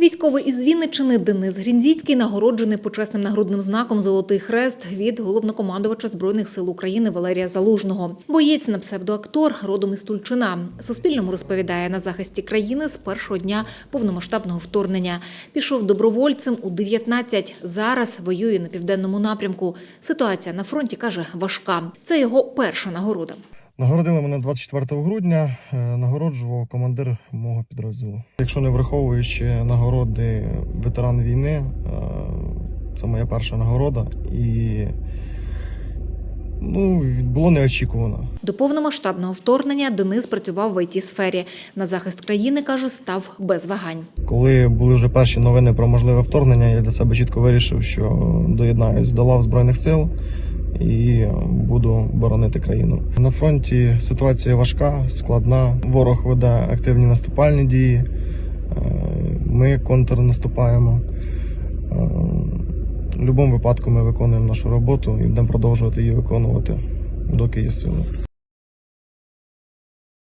Військовий із Вінниччини Денис Грінзіцький нагороджений почесним нагрудним знаком Золотий хрест від головнокомандувача збройних сил України Валерія Залужного. Боєць на псевдоактор родом із Тульчина. Суспільному розповідає на захисті країни з першого дня повномасштабного вторгнення. Пішов добровольцем у 19. Зараз воює на південному напрямку. Ситуація на фронті каже важка. Це його перша нагорода. Нагородили мене 24 грудня, е, нагороджував командир мого підрозділу. Якщо не враховуючи нагороди ветеран війни, е, це моя перша нагорода і ну, було неочікувано. До повномасштабного вторгнення Денис працював в it сфері На захист країни каже, став без вагань. Коли були вже перші новини про можливе вторгнення, я для себе чітко вирішив, що доєднаюсь до лав Збройних сил і буду боронити країну. На фронті ситуація важка, складна. Ворог веде активні наступальні дії. Е, Ми контрнаступаємо. Е, В будь-якому випадку ми виконуємо нашу роботу і будемо продовжувати її виконувати, доки є сили.